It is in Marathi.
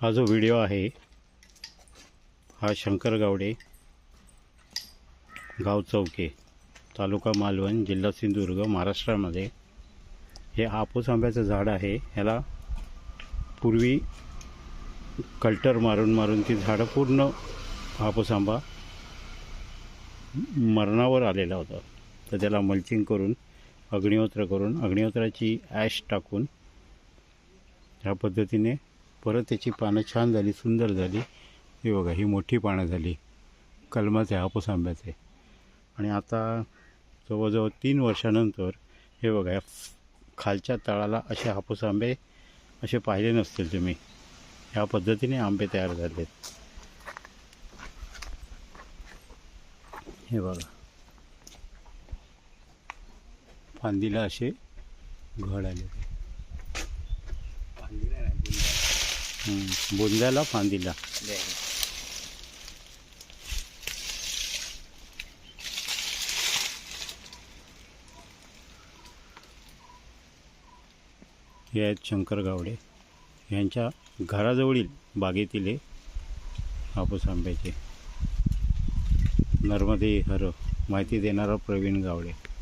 हा जो व्हिडिओ आहे हा शंकर गावडे गाव चौके तालुका मालवण जिल्हा सिंधुदुर्ग महाराष्ट्रामध्ये. हे हापूस आंब्याचं झाड आहे. ह्याला पूर्वी कल्टर मारून मारून ती झाडं पूर्ण हापूस आंबा मरणावर आलेला होता. तर त्याला मल्चिंग करून अग्निहोत्र करून अग्निहोत्राची ॲश टाकून ह्या पद्धतीने परत त्याची पानं छान झाली सुंदर झाली. हे बघा ही मोठी पानं झाली. कलमाचे हापूस आंब्याचे आणि आता जवळजवळ तीन वर्षानंतर हे बघा या खालच्या तळाला असे हापूस आंबे असे पाहिले नसतील तुम्ही. ह्या पद्धतीने आंबे तयार झालेत. हे बघा. फांदीला असे घड आले बोंद्याला फांदीला. हे आहेत शंकर गावडे. यांच्या घराजवळील बागेतील हे हापूस आंब्याचे. नर्मदे हर माहिती देणारा प्रवीण गावडे.